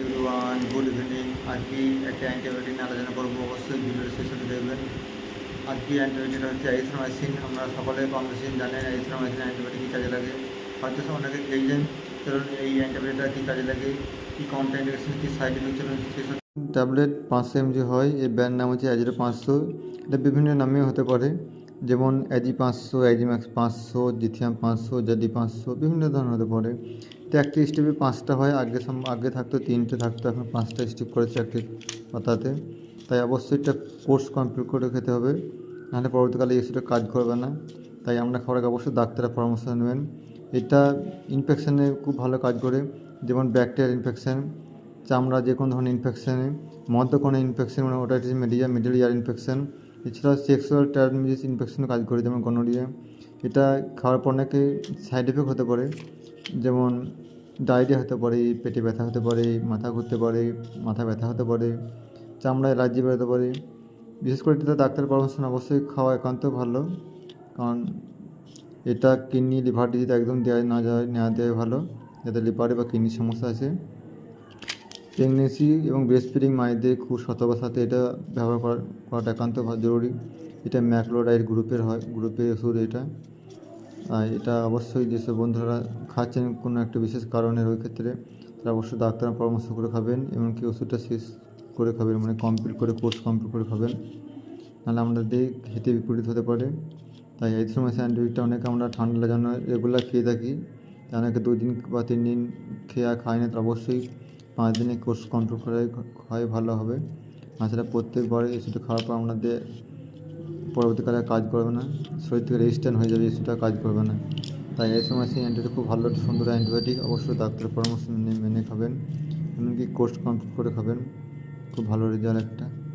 Everyone, good evening. আজকে একটা antibiotic নিয়ে আলোচনা করব। অবশ্যই ভিডিওর শেষে দেখবেন। আজকে অ্যান্টিবায়োটিকটা হচ্ছে আইসোনামাইসিন আমরা সকলে কম বেশি জানেন আইসোনামাইসিন অ্যান্টিবায়োটিক কী কাজে লাগে। হয়তো অনেকে খেয়েছেন চলুন এই অ্যান্টিবায়োটিকটা কী কাজে লাগে? কী কন্টেন্টেশন কী সাইড ইফেক্ট চলুন ট্যাবলেট পাঁচশো এমজি হয়। এই ব্যান্ড নাম হচ্ছে অ্যাজিরো পাঁচশো। এটা বিভিন্ন নামেও হতে পারে। যেমন অ্যাজি পাঁচশো অ্যাজিম্যাক্স পাঁচশো, জিথিয়াম পাঁচশো, জাডি পাঁচশো, বিভিন্ন ধরনের হতে পারে। তো একটি স্টেপে পাঁচটা হয়, আগে আগে থাকতো, তিনটে থাকতো, এখন পাঁচটা স্টেপ করেছে একটি পাতাতে। তাই অবশ্যই এটা কোর্স কমপ্লিট করে খেতে হবে, নাহলে পরবর্তীকালে এসিটা কাজ করবে না। তাই আমরা আগে অবশ্যই ডাক্তারের পরামর্শ নেবেন। এটা ইনফেকশানে খুব ভালো কাজ করে, যেমন ব্যাকটেরিয়াল ইনফেকশান চামড়া যে কোনো ধরনের ইনফেকশানে মধ্য কোনো ইনফেকশন মানে otitis media middle ear infection এছাড়াও সেক্সুয়াল ট্রান্সমিটিস ইনফেকশনও কাজ করে, যেমন গনোরিয়া এটা খাওয়ার পর নাকি সাইড এফেক্ট হতে পারে, যেমন ডায়রিয়া হতে পারে, পেটে ব্যথা হতে পারে, মাথা ঘুরতে পারে, মাথা ব্যথা হতে পারে, চামড়ায় অ্যালার্জি বেরোতে পারে। বিশেষ করে এটা ডাক্তার পরামর্শ অবশ্যই খাওয়া একান্ত ভালো, কারণ এটা কিডনি লিভার ডিজিজ একদম দেওয়া না যায় না দেওয়া ভালো, যাতে লিভারে বা কিডনির সমস্যা আছে প্রেগনেন্সি এবং ব্রেস্ট ফিডিং মায়েদের খুব সতর্কতার সাথে এটা ব্যবহার করা, করাটা একান্ত জরুরি। এটা ম্যাকলোরাইড গ্রুপের হয় গ্রুপের ওষুধ এটা। আর এটা অবশ্যই যেসব বন্ধুরা খাচ্ছেন কোনো একটা বিশেষ কারণের ওই ক্ষেত্রে, তারা অবশ্যই ডাক্তারের পরামর্শ করে খাবেন এমনকি ওষুধটা শেষ করে খাবেন মানে কমপ্লিট করে কোর্স কমপ্লিট করে খাবেন। নাহলে আমাদের খেতে বিপরীত হতে পারে। তাই এই সময় স্যান্ডউইচটা অনেকে আমরা ঠান্ডা জন্য রেগুলার খেয়ে থাকি। অনেকে দুই দিন বা তিন দিন খেয়ে আর খায় না তো অবশ্যই পাঁচ দিনে কোর্স কন্ট্রোল করে হয়, ভালো হবে। তাছাড়া প্রত্যেকবার এসিটা খাওয়ার পর আপনাদের পরবর্তীকালে কাজ করবে না। শরীর থেকে রেজিস্ট্যান্ট হয়ে যাবে এসিটা কাজ করবে না। তাই এই সময় সেই অ্যান্টিবায়োটিক খুব ভালো, সুন্দর অ্যান্টিবায়োটিক অবশ্যই ডাক্তারের পরামর্শ মেনে মেনে খাবেন। এমনকি কোর্স কমপ্লিট করে খাবেন। খুব ভালো রেজাল্ট একটা।